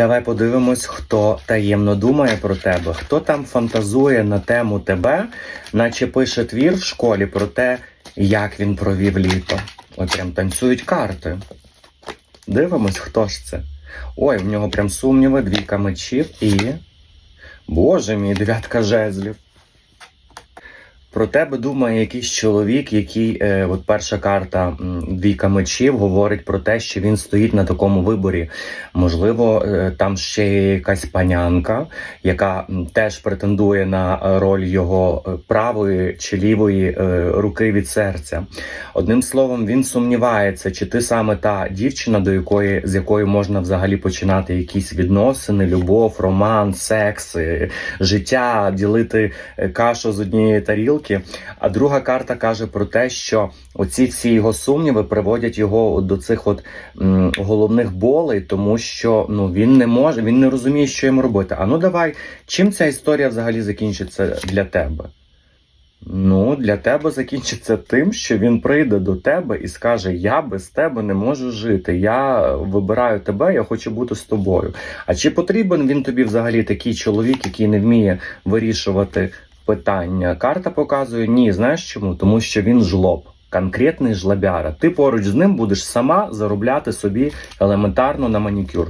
Давай подивимось, хто таємно думає про тебе, хто там фантазує на тему тебе, наче пише твір в школі про те, як він провів літо. Ой, прям танцюють карти. Дивимось, хто ж це. Ой, в нього прям сумніви, двійка мечів і. Боже мій, дев'ятка жезлів. Про тебе думає якийсь чоловік, який, е, от перша карта двійка мечів, говорить про те, що він стоїть на такому виборі. Можливо, е, там ще є якась панянка, яка теж претендує на роль його е, правої чи лівої е, руки від серця. Одним словом, він сумнівається, чи ти саме та дівчина, до якої з якою можна взагалі починати якісь відносини, любов, роман, секс, е, життя, ділити е, кашу з однієї тарілки. А друга карта каже про те, що оці всі його сумніви приводять його до цих от м, головних болей, тому що ну він не може, він не розуміє, що йому робити. А ну давай, чим ця історія взагалі закінчиться для тебе? Ну, для тебе закінчиться тим, що він прийде до тебе і скаже: Я без тебе не можу жити. Я вибираю тебе, я хочу бути з тобою. А чи потрібен він тобі взагалі такий чоловік, який не вміє вирішувати питання? Карта показує ні. Знаєш чому? Тому що він жлоб. Конкретний жлобяра. Ти поруч з ним будеш сама заробляти собі елементарно на манікюр.